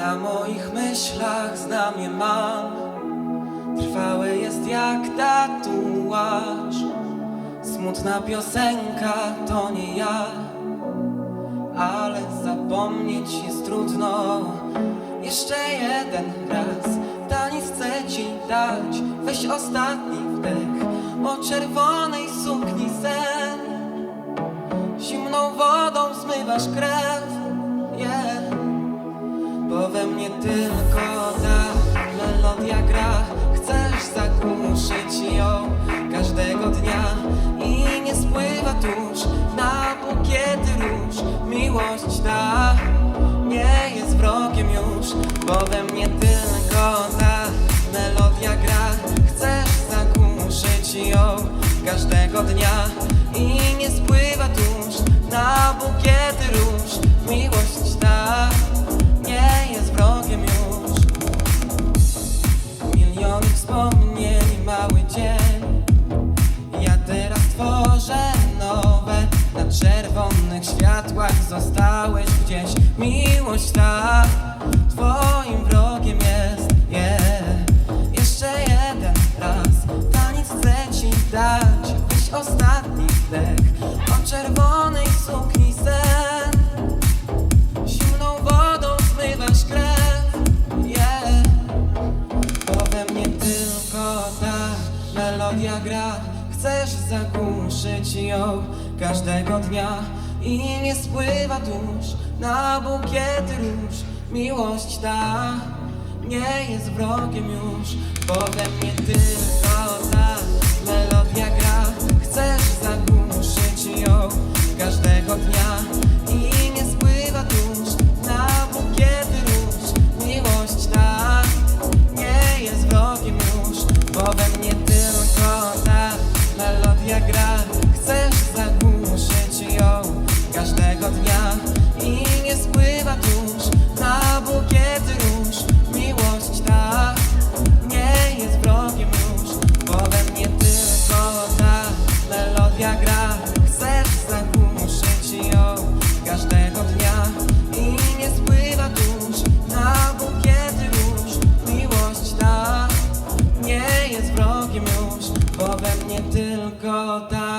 Na moich myślach znamie mam. Trwałe jest jak tatuaż. Smutna piosenka to nie ja. Ale zapomnieć jest trudno. Jeszcze jeden raz Taniec chcę ci dać. Weź ostatni wdech. O czerwonej sukni sen. Zimną wodą zmywasz krew. Yeah. We mnie tylko ta melodia gra Chcesz zagłuszyć ją każdego dnia. I nie spływa tuż na bukiety róż. Miłość ta nie jest wrogiem już Bo we mnie tylko ta melodia gra Chcesz zagłuszyć ją każdego dnia. I nie spływa tuż na bukiety róż wspomnień, mały dzień. Ja teraz tworzę nowe Na czerwonych światłach zostałeś gdzieś. Miłość ta twoim wrogiem melodia gra. Chcesz zagłuszyć ją każdego dnia I nie spływa tuż na bukiety róż. Miłość ta nie jest wrogiem już Bo we mnie tylko ta melodia gra. Chcesz zagłuszyć ją każdego dnia. I nie spływa tuż na bukiet róż. Miłość ta nie jest wrogiem już Bo we mnie tylko ta melodia gra. Chcesz zagłuszyć ją każdego dnia. I nie spływa tuż na bukiet róż. Miłość ta nie jest wrogiem już bo we mnie ty কথা